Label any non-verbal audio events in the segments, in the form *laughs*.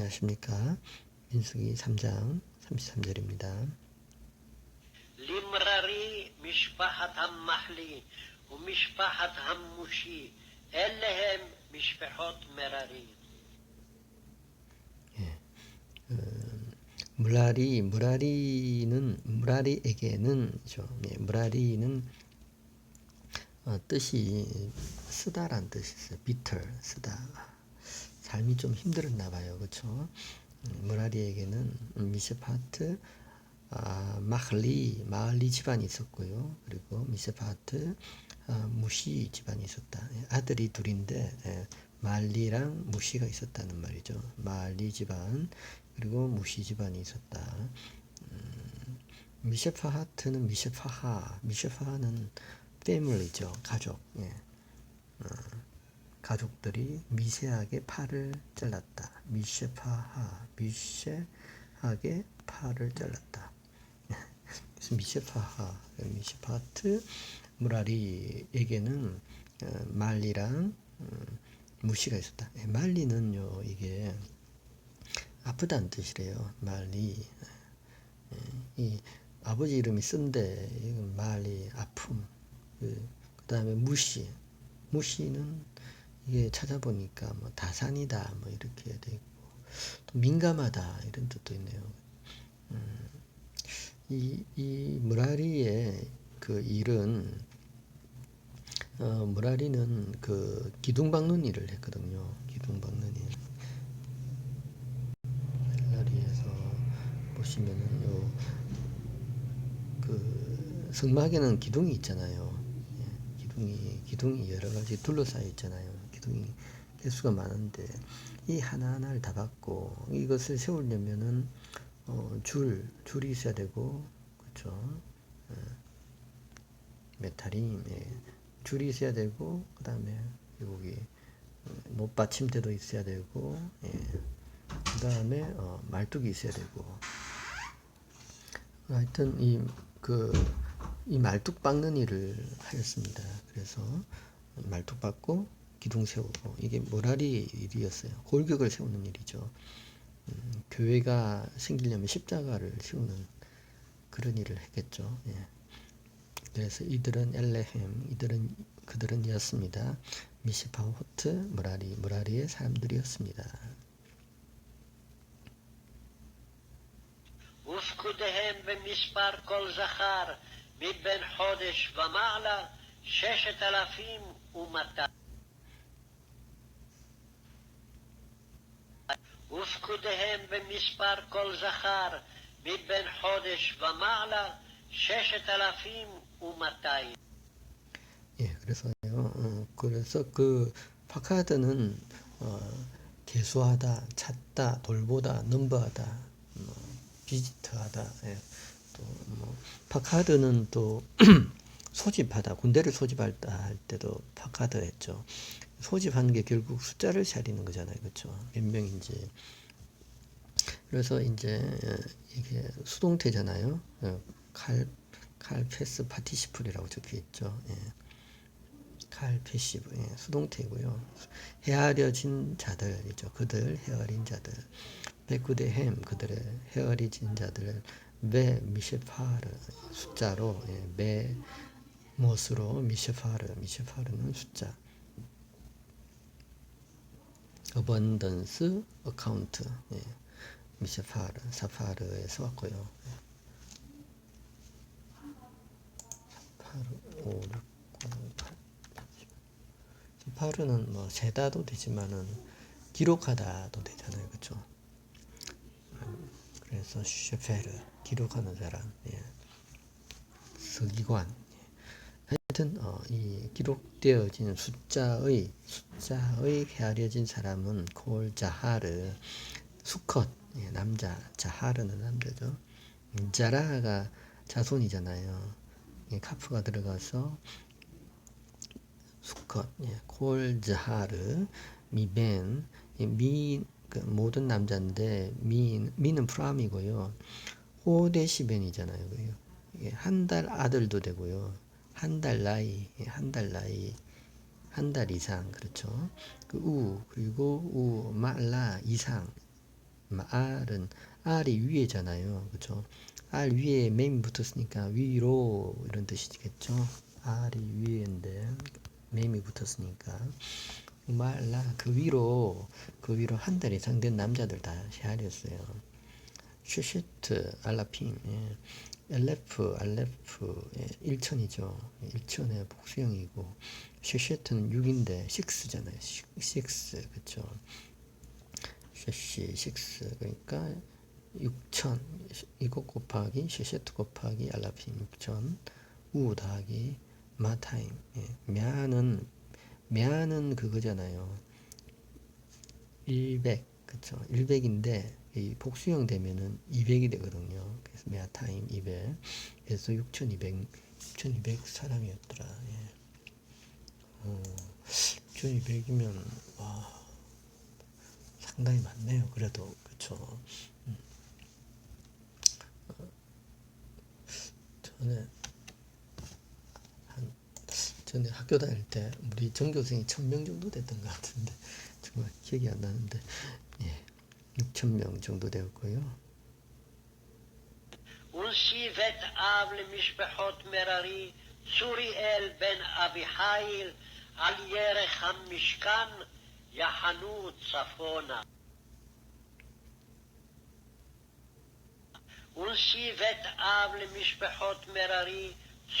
안녕하십니까. 민숙이 3장 33절입니다. 리므라리 미슈파핫 함마흘리 우미슈파핫 함무시 엘레헴 미슈페홧 메라리 예, 어, 무라리 무라리는 무라리에게는 예, 무라리는 어, 뜻이 쓰다란 뜻이 있어요. 비틀 쓰다. 삶이 좀 힘들었나 봐요. 음, 무라리에게는 미세파트, 아, 마흘리, 마흘리 집안이 있었고요. 그리고 미세파트, 아, 무시 집안이 있었다. 예, 아들이 둘인데, 예, 말리랑 무시가 있었다는 말이죠. 말리 집안, 그리고 무시 집안이 있었다. 음, 미셰파하트는 미셰파하, 미셰파하는 패밀리죠, 가족. 예. 어, 가족들이 미세하게 팔을 잘랐다. 미셰파하, 미셰하게 팔을 잘랐다. 그래서 미셰파하, 미셰파트 무라리에게는 어, 말리랑 음, 무시가 있었다. 예, 말리는요, 이게 아프다는 뜻이래요. 말리. 예, 이 아버지 이름이 쓴데 말리 아픔. 그 다음에 무시. 무시는 이게 찾아보니까 뭐 다산이다 뭐 이렇게 돼 있고 또 민감하다 이런 뜻도 있네요. 음, 이, 이 무라리의 그 일은 어, 무라리는 그 기둥 박는 일을 했거든요. 기둥 박는 일. 헬라리에서 보시면은 요 그 성막에는 기둥이 있잖아요. 예, 기둥이 기둥이 여러 가지 둘러싸여 있잖아요. 기둥이 개수가 많은데 이 하나하나를 다 받고 이것을 세우려면은 어, 줄 줄이 있어야 되고 그렇죠. 예, 메탈이 예, 줄이 있어야 되고 그 다음에 여기 못 받침대도 있어야 되고 예. 그 다음에 어, 말뚝이 있어야 되고 하여튼 이 그 이 말뚝 박는 일을 하였습니다. 그래서 말뚝 박고 기둥 세우고 이게 모라리 일이었어요. 골격을 세우는 일이죠. 음, 교회가 생기려면 십자가를 세우는 그런 일을 했겠죠. 예. 그래서 이들은 엘레헴, 이들은 그들은 이었습니다. 미시파 호트, 무라리, 무라리의 사람들이었습니다. ופקודיהם במספר כל זכר מבין חודש ומעלה, ששת אלפים ומאתיים. ופקודיהם במספר כל זכר מבין חודש ומעלה, ששת אלפים ומאתיים. 예, 그래서요. 어, 그래서 그 파카드는 어, 개수하다, 찾다, 돌보다, 넘버하다, 뭐, 비지트하다. 예, 또뭐 파카드는 또 *clears throat* 소집하다, 군대를 소집하다 할 때도 파카드 했죠. 소집하는 게 결국 숫자를 살리는 거잖아요, 그렇죠? 몇 명인지. 그래서 이제 어, 이게 수동태잖아요. 어, 칼 칼패스 파티시플이라고 적혀 있죠. 예. 칼 패시브 예, 수동태고요. 헤아려진 자들이죠. 그들 헤아린 자들. 베쿠데 햄 그들의 헤아려진 자들. 베 미셰파르 숫자로 예, 베 못으로 미셰파르 미셰파르는 숫자. 어번던스 어카운트 예, 미셰파르 사파르에서 왔고요. 예. 사파르 5, 6, 8, 18은 뭐 세다도 되지만은 기록하다도 되잖아요, 그렇죠? 그래서 슈페르 기록하는 사람, 예. 서기관. 예. 하여튼 어, 이 기록되어진 숫자의 숫자의 헤아려진 사람은 콜 자하르 수컷 예, 남자 자하르는 남자죠. 음, 자라가 자손이잖아요. 예, 카프가 들어가서 수컷, 예, 콜 자하르, 미벤, 예, 미, 그 모든 남자인데, 미, 미는 프람이고요. 호데시벤이잖아요. 예, 한달 아들도 되고요. 한 달 나이, 예, 한달 나이, 한 달 이상, 그렇죠. 그 우, 그리고 우, 말라, 이상, R은 R이 위에잖아요. R 위에 메인 붙었으니까 위로 이런 뜻이겠죠. R이 위에인데 메인이 붙었으니까 말라 그 위로 그 위로 한 달 이상 된 남자들 다 헤아렸어요. 슈슈트 알라핀 예. LF 알레프 예. 1천이죠. 1천의 복수형이고 슈슈트는 6인데 6잖아요. 6 그쵸? 쉐 cc 6 그러니까 6000 이거 곱하기 cc2 곱하기 알라핀 6000 우 더하기 마타임. 예. мя는 мя는 그거잖아요. 100 그쵸? 100인데 이 복수형 되면은 200이 되거든요. 그래서 мя타임 200 그래서 6200 6200 사람이었더라. 예. 어, 6200이면 와. 상당히 많네요 그래도 그쵸 음. 어, 전에 한 전에 학교 다닐 때 우리 전교생이 1000명 정도 됐던 것 같은데 *laughs* 정말 기억이 안 나는데 예, 6,000명 정도 되었고요. ולשיבת אב למשפחות מררי, צוריאל בן אביחיל, על ירך המשכן, יחנו צפונה. ולשיבת אב למשפחות מררי,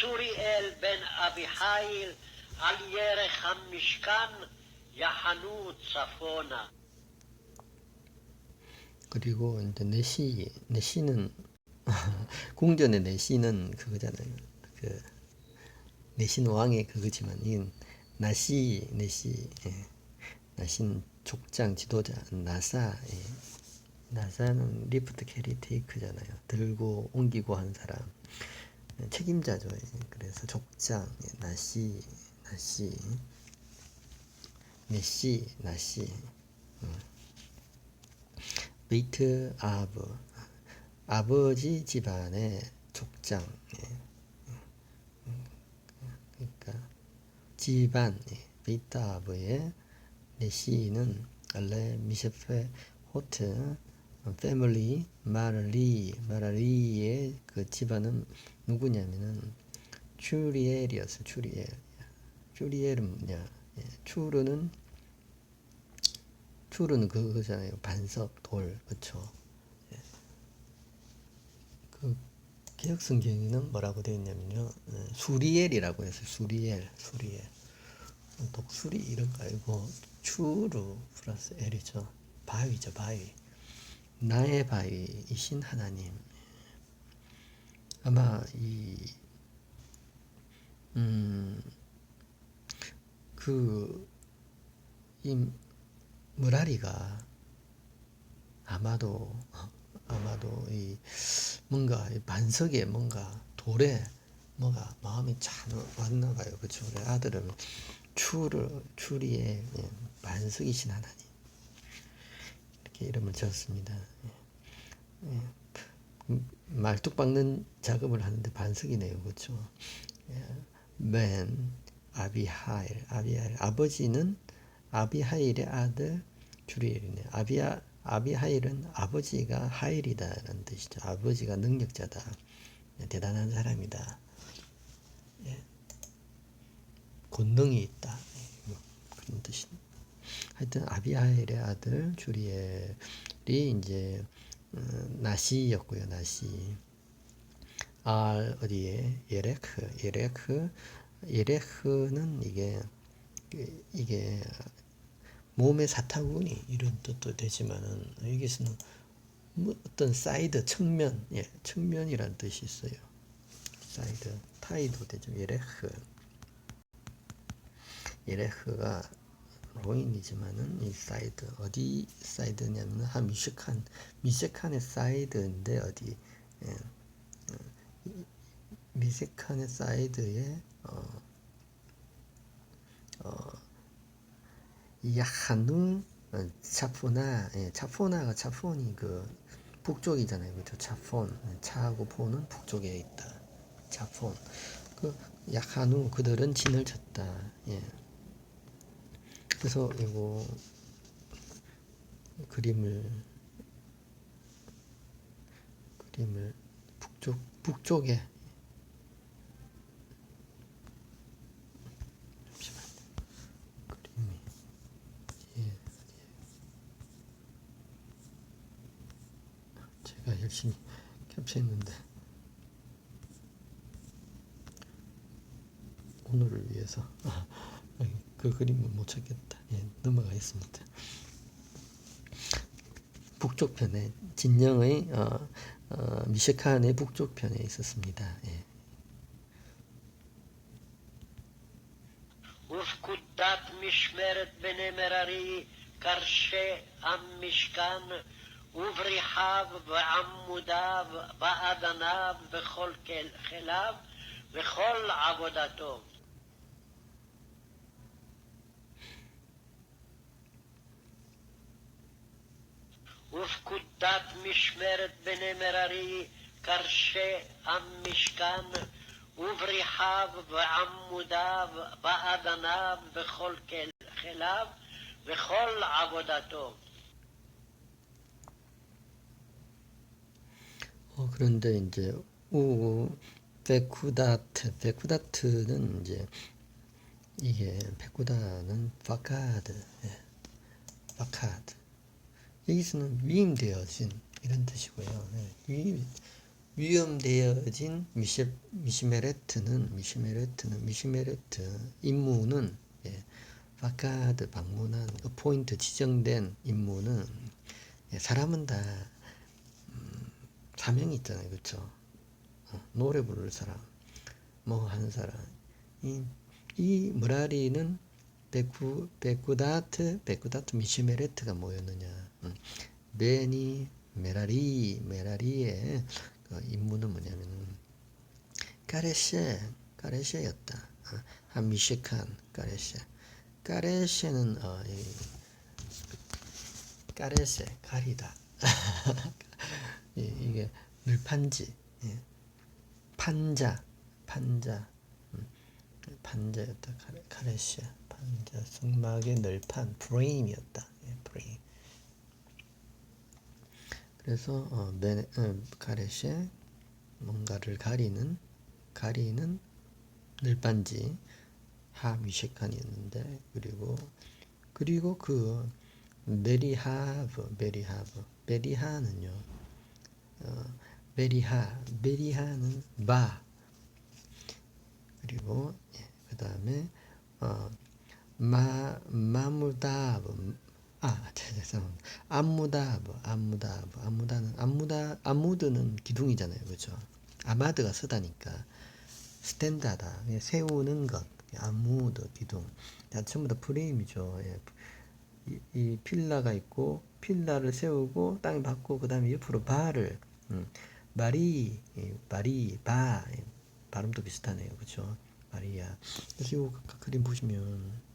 צוריאל בן אביחיל, על ירך המשכן, יחנו צפונה. 그리고 이제 내시 내시는 궁전의 내시는 그거잖아요. 그 내신 왕의 그거지만 이건 나시 내시 예. 나신 족장 지도자 나사 예. 나사는 리프트 캐리 테이크잖아요. 들고 옮기고 한 사람 예, 책임자죠. 예. 그래서 족장 예. 나시 나시 내시 나시 베이트 아브 아버지 집안의 족장 예. 그러니까 집안 예. 베이트 아브의 내시는 알레 미셰페 호트 패밀리 마리 마라리의 그 집안은 누구냐면은 추리엘이었어 추리엘 추리엘은 뭐냐? 예. 추르는 추르는 그거잖아요. 반석 돌 그쵸? 예. 그 개혁 성경에는 뭐라고 되어 있냐면요. 예, 수리엘이라고 해서 수리엘 수리엘. 독수리 이런 거 아니고 추르 플러스 엘이죠. 바위죠 바위 나의 바위이신 하나님 아마 이 음, 그, 이, 무라리가 아마도, 아마도 이, 뭔가, 이 반석에 뭔가, 돌에 뭐가 마음이 참 왔나 봐요. 그쵸. 우리 아들은 추를, 추리의 예, 반석이신 하나님. 이렇게 이름을 지었습니다. 예. 예. 음, 말뚝 박는 작업을 하는데 반석이네요. 그쵸. 예. 맨, 아비하일, 아비하일. 아버지는 아비하일의 아들 주리엘이네. 아비아, 아비하일은 아버지가 하일이다라는 뜻이죠. 아버지가 능력자다. 대단한 사람이다. 예. 권능이 있다. 예, 뭐 그런 뜻이. 하여튼 아비하일의 아들 주리엘이 이제 음, 나시였고요. 나시. 알 어디에 예레크 예레크 예레크는 이게 이게 몸의 사타구니 이런 뜻도 되지만은 여기서는 뭐 어떤 사이드 측면 예 측면이란 뜻이 있어요 사이드 타이도 되죠 예레크 예레크가 로인이지만은 이 사이드 어디 사이드냐면 한 미식한 미식한의 사이드인데 어디 예. 미세칸의 사이드에 어, 어, 야하누 어, 차포나 예, 차포나가 차폰이 그 북쪽이잖아요. 그죠 차폰. 예, 차하고 폰은 북쪽에 있다. 차폰. 그 야하누 그들은 진을 쳤다. 예. 그래서 이거 그림을 그림을 북쪽 북쪽에 예, 예. 열심히 캡처했는데 오늘을 위해서 아, 그 그림은 못 찾겠다. 예, 넘어가겠습니다. 북쪽 편에 진영의 어, 어, 미셰칸의 북쪽 편에 있었습니다. 예. ופקודת משמרת בני מררי, קרשי עם משכן, ובריחיו ועמודיו, באדניו, וכל כל- כליו, וכל עבודתו. ופקודת משמרת בני מררי, קרשי עם משכן, ובריחיו ועמודיו, באדניו, וכל כל- כליו, וכל עבודתו. 어, 그런데 이제 우 베쿠다트 베쿠다트는 이제 이게 베쿠다는 파카드 예, 파카드 여기서는 위임되어진 이런 뜻이고요. 예, 위, 위임되어진 미시, 미시메레트는 미시메레트는 미시메레트 임무는 예, 파카드 방문한 그 포인트 지정된 임무는 예, 사람은 다 사명이 있잖아요, 그렇죠? 어, 노래 부를 사람, 뭐 하는 사람. 이, 이 무라리는 베쿠 베쿠다트 베쿠다트 미시메레트가 뭐였느냐? 음, 베니 메라리 메라리의 그 임무는 뭐냐면은 까레셰 까레셰였다. 어, 한 미시칸 까레셰 까레셰는 어, 이, 까레셰 가리다. *laughs* 이- 이게 늘판지, 예. 판자, 판자, 음, 판자였다. 카레, 카레시아, 판 자, 승막의 늘판, 브레인이었다. 예, 브레인. 그래서 어, 베네, 어, 카레시아 뭔가를 가리는 가리는 늘반지 하미셰칸이었는데 그리고 그리고 그 메리하브 메리하브 메리하는요 어, 베리하, 베리하는 바. 그리고 예, 그 다음에 어, 마 마무다브. 아, 죄송합니다. 암무다브, 암무다브, 암무다는 암무다 암무드는 기둥이잖아요, 그렇죠? 아마드가 서다니까 스탠다다, 예, 세우는 것, 암무드 기둥. 자, 전부 다 프레임이죠. 예. 이, 이 필라가 있고 필라를 세우고 땅에 박고 그 다음에 옆으로 바를 음, 마리 예, 마리 바 예, 발음도 비슷하네요 그렇죠 마리아 그래서 이 그림 보시면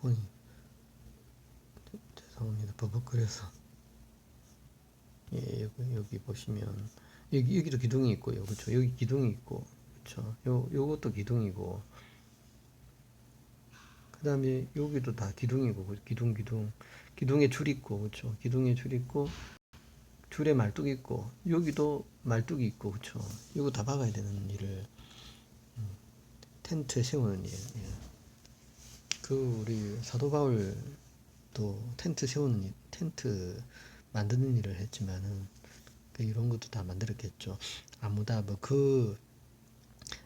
보니 죄송합니다. 버벅거려서. 예 여기 여기 보시면. 여기 여기도 기둥이 있고요. 그렇죠 여기 기둥이 있고. 그렇죠 요 요것도 기둥이고. 그 다음에 여기도 다 기둥이고. 그 기둥 기둥. 기둥에 줄 있고. 그렇죠 기둥에 줄 있고. 줄에 말뚝 있고. 여기도 말뚝이 있고. 그렇죠 이거 다 박아야 되는 일을 음, 텐트 세우는 일. 예. 그 우리 사도 바울도 텐트 세우는 일, 텐트 만드는 일을 했지만은 그 이런 것도 다 만들었겠죠. 아무다 뭐 그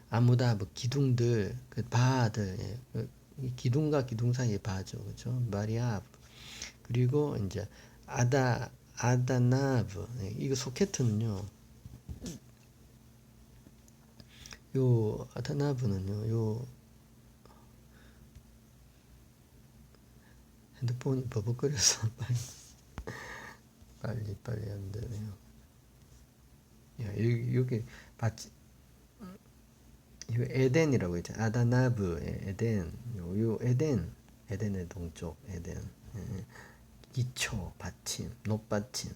아무다 뭐 기둥들 그 바들 예. 그이 기둥과 기둥 사이의 바죠. 그죠? 마리아 그리고 이제 아다 아다나브. 예, 이거 소케트는요 요 아다나브는요 요 핸드폰이 버벅거려서 *laughs* 빨리 빨리 빨리 안 되네요 야 여기 여기 봤지 이 에덴이라고 있죠. 아다나브의 에덴. 요, 요 에덴. 에덴의 동쪽 에덴. 예. 기초, 받침, 높받침.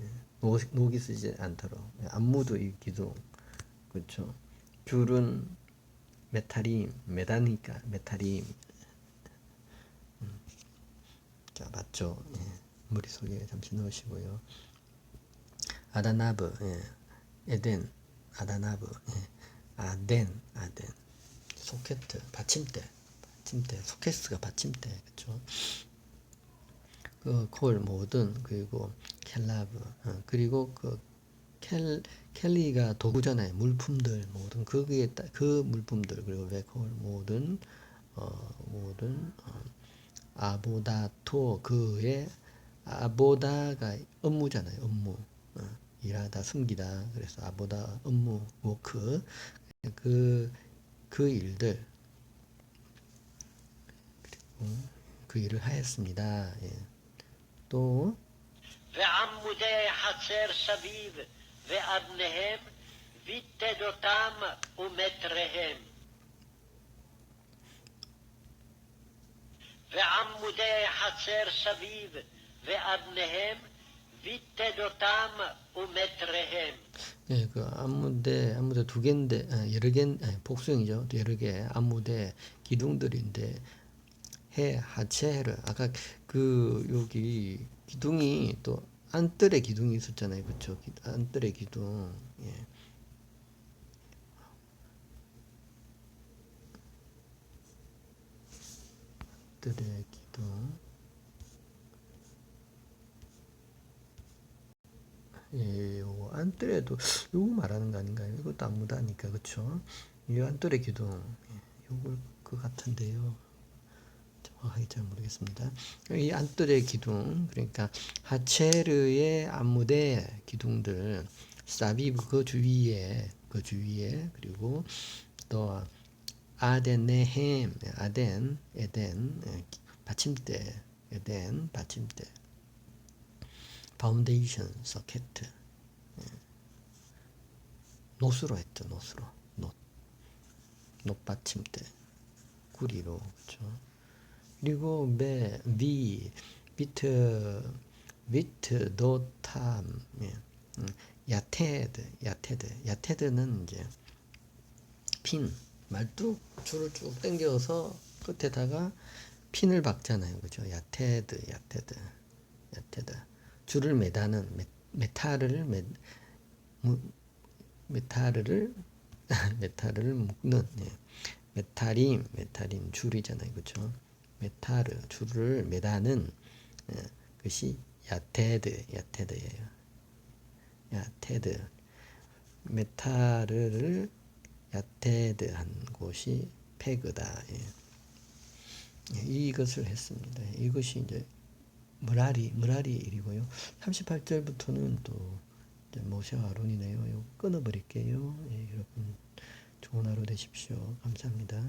예. 녹, 녹이 쓰지 않도록. 예. 안무도 이 기둥. 그렇죠. 줄은 메타림, 메다니까 메타림. 자, 맞죠? 예. 머릿속에 잠시 넣으시고요. 아다나브, 예. 에덴, 아다나브, 예. 아덴, 아덴. 소케트, 받침대, 받침대, 소케스가 받침대, 그쵸? 그, 콜, 모든, 그리고 켈라브, 어, 그리고 그, 켈, 켈리가 도구잖아요. 물품들, 모든, 거기에, 따- 그 물품들, 그리고 베콜, 모든, 어, 모든, 어, 아보다토, 그의, 아보다가 업무잖아요. 업무. 어, 일하다, 숨기다. 그래서 아보다, 업무, 워크. 그, 그 일들, 그리고 그 일을 하였습니다. 예. 또, ועמודי חצר סביב ואבניהם, ויתדותם ומטריהם. ועמודי חצר סביב ואבניהם, ויתדותם ומטריהם. 예, 그 안무대, 안무대 두 개인데, 아, 여러 개, 아니, 복수형이죠. 또 여러 개, 안무대 기둥들인데, 해, 하체를, 아까 그, 여기, 기둥이 또, 안뜰에 기둥이 있었잖아요. 그쵸? 기- 안뜰에 기둥. 예. 안뜰에 기둥. 예, 요거 안뜰에도 요거 말하는 거 아닌가요? 이것도 안무다니까 그쵸? 이 안뜰의 기둥 예, 요걸 그 같은데요. 정확하게 잘 모르겠습니다. 이 안뜰의 기둥 그러니까 하체르의 안무대 기둥들 사비브 그 주위에 그 주위에 그리고 또 아덴네햄 아덴 에덴 예, 받침대 에덴 받침대. 파운데이션 서켓 예. 노스로 했죠 노스로. 노 노받침대. 구리로 그렇죠 그리고 매위 비트 비트 도탐 예. 음, 야테드 야테드. 야테드는 이제 핀 말뚝 줄을 쭉 당겨서 끝에다가 핀을 박잖아요. 그죠? 야테드 야테드 야테드. 줄을 매다는 메, 메탈을 매, 무, 메탈을 *laughs* 메탈을 묶는 예. 메탈임 메탈임 줄이잖아요. 그죠? 메탈을 줄을 매다는 예, 것이 야테드 야테드예요. 야테드. 메탈을 야테드한 곳이 페그다 예. 예, 이것을 했습니다 이것이 이제 무라리 무라리 일이고요. 38절부터는 또 모세와 아론이네요. 끊어버릴게요. 예, 여러분 좋은 하루 되십시오. 감사합니다.